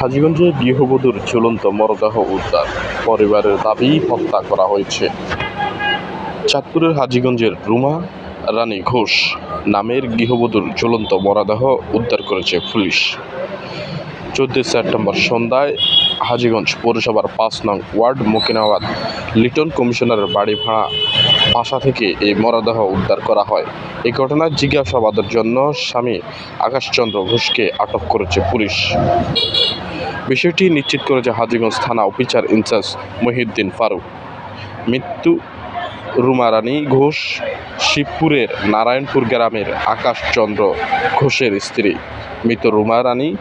হাজীগঞ্জে গৃহবধূর ঝুলন্ত মরদেহ উদ্ধার। পরিবারের দাবি হত্যা করা হয়েছে। চাঁদপুরের হাজীগঞ্জের রুমা রানী ঘোষ নামের গৃহবধূর ঝুলন্ত মরদেহ উদ্ধার করেছে পুলিশ। চোদ্দই সেপ্টেম্বর সন্ধ্যায় হাজীগঞ্জ পৌরসভার পাঁচ নং ওয়ার্ড মকিনাবাদ লিটন কমিশনারের বাড়ি ভাড়া বাসা থেকে এই মরদেহ উদ্ধার করা হয়। এই ঘটনায় জিজ্ঞাসাবাদের জন্য স্বামী আকাশচন্দ্র ঘোষকে আটক করেছে পুলিশ। বিষয়টি নিশ্চিত করেছে হাজীগঞ্জ থানা অফিসার ইনচার্জ মহিউদ্দিন ফারুক। মৃত্যু রুমারানী ঘোষ শিবপুরের নারায়ণপুর গ্রামের আকাশচন্দ্র ঘোষের স্ত্রী। মৃত রুমারানী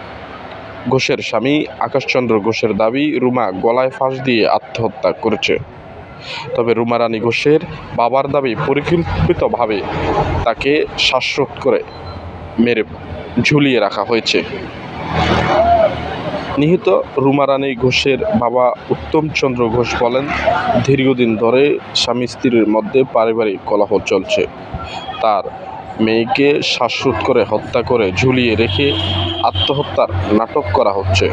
ঘোষের স্বামী আকাশচন্দ্র ঘোষের দাবি, রুমা গলায় ফাঁস দিয়ে আত্মহত্যা করেছে। তবে রুমা রানী ঘোষের বাবার দাবি পরিকল্পিতভাবে তাকে শ্বাসরোধ করে মেরে ঝুলিয়ে রাখা হয়েছে। নিহত রুমা রানী ঘোষের বাবা উত্তমচন্দ্র ঘোষ বলেন, দীর্ঘদিন ধরে স্বামী স্ত্রীর মধ্যে পারিবারিক কলহ চলছে। তার মেয়েকে শ্বাসরোধ করে হত্যা করে ঝুলিয়ে রেখে আত্মহত্যার নাটক করা হচ্ছে।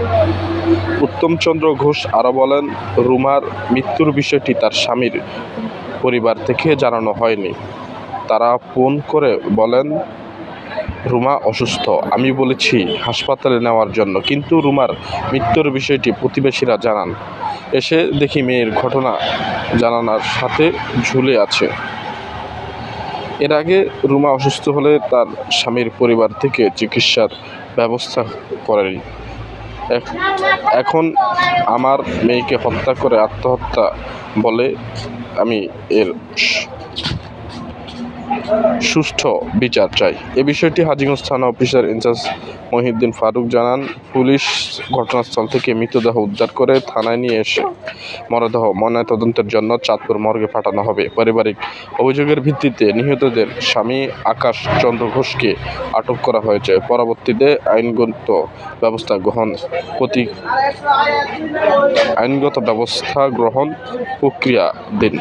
উত্তমচন্দ্র ঘোষ আরও বলেন, রুমার মৃত্যুর বিষয়টি তার স্বামীর পরিবার থেকে জানানো হয়নি। তারা ফোন করে বলেন, রুমা অসুস্থ। আমি বলেছি হাসপাতালে নেওয়ার জন্য, কিন্তু রুমার মৃত্যুর বিষয়টি প্রতিবেশীরা জানান। এসে দেখি মেয়ের ঘটনা জানানোর সাথে ঝুলে আছে। এর আগে রুমা অসুস্থ হলে তার স্বামীর পরিবার থেকে চিকিৎসার ব্যবস্থা করেনি। এখ- এখন আমার মেয়েকে হত্যা করে আত্মহত্যা বলে আমি এর সুষ্ঠু বিচার চাই। এ বিষয়টি হাজীগঞ্জ থানা অফিসার ইনচার্জ মহিউদ্দিন ফারুক জানান। পুলিশ ঘটনাস্থল থেকে মৃতদেহ উদ্ধার করে থানায় নিয়ে এসে মরদেহ ময়নাতদন্তের জন্য চাঁদপুর মর্গে পাঠানো হবে। পারিবারিক অভিযোগের ভিত্তিতে নিহতদের স্বামী আকাশ চন্দ্র ঘোষকে আটক করা হয়েছে। পরবর্তীতে আইনগত ব্যবস্থা গ্রহণ প্রতি আইনগত ব্যবস্থা গ্রহণ প্রক্রিয়া দিন।